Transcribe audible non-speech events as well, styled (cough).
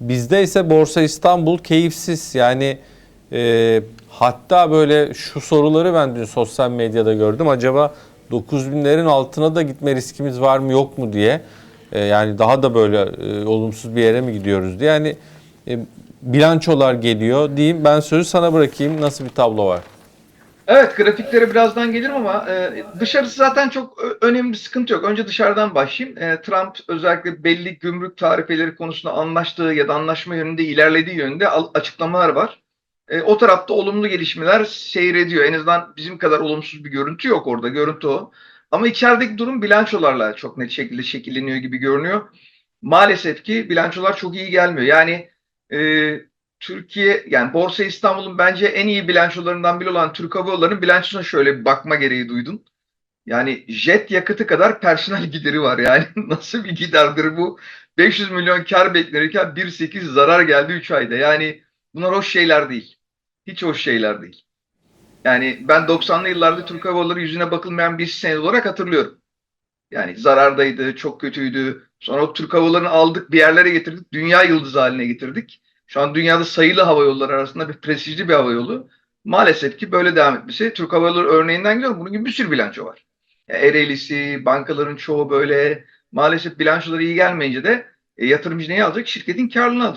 Bizde ise Borsa İstanbul keyifsiz. Yani e, hatta böyle şu soruları ben dün sosyal medyada gördüm. Acaba 9000'lerin altına da gitme riskimiz var mı yok mu diye. E, yani daha da böyle e, olumsuz bir yere mi gidiyoruz diye. Yani e, bilançolar geliyor diyeyim. Ben sözü sana bırakayım. Nasıl bir tablo var? Evet grafiklere birazdan gelirim ama e, dışarısı zaten çok önemli bir sıkıntı yok. Önce dışarıdan başlayayım. E, Trump özellikle belli gümrük tarifeleri konusunda anlaştığı ya da anlaşma yönünde ilerlediği yönünde al- açıklamalar var. E, o tarafta olumlu gelişmeler seyrediyor. En azından bizim kadar olumsuz bir görüntü yok orada. Görüntü o. Ama içerideki durum bilançolarla çok net şekilde şekilleniyor gibi görünüyor. Maalesef ki bilançolar çok iyi gelmiyor. Yani e, Türkiye yani Borsa İstanbul'un bence en iyi bilançolarından biri olan Türk Hava Yolları'nın bilançosuna şöyle bir bakma gereği duydum. Yani jet yakıtı kadar personel (laughs) gideri var yani. (laughs) Nasıl bir giderdir bu? 500 milyon kar beklenirken 1.8 zarar geldi 3 ayda. Yani bunlar hoş şeyler değil. Hiç hoş şeyler değil. Yani ben 90'lı yıllarda Türk Hava Yolları yüzüne bakılmayan bir sene olarak hatırlıyorum. Yani zarardaydı, çok kötüydü. Sonra o Türk Hava Yolları'nı aldık, bir yerlere getirdik. Dünya yıldızı haline getirdik. Şu an dünyada sayılı hava yolları arasında bir prestijli bir hava yolu. Maalesef ki böyle devam etmesi. Türk Hava Yolları örneğinden gidiyorum. Bunun gibi bir sürü bilanço var. Ya Ereğlisi, bankaların çoğu böyle. Maalesef bilançoları iyi gelmeyince de e, yatırımcı neyi alacak? Şirketin karlılığını alacak.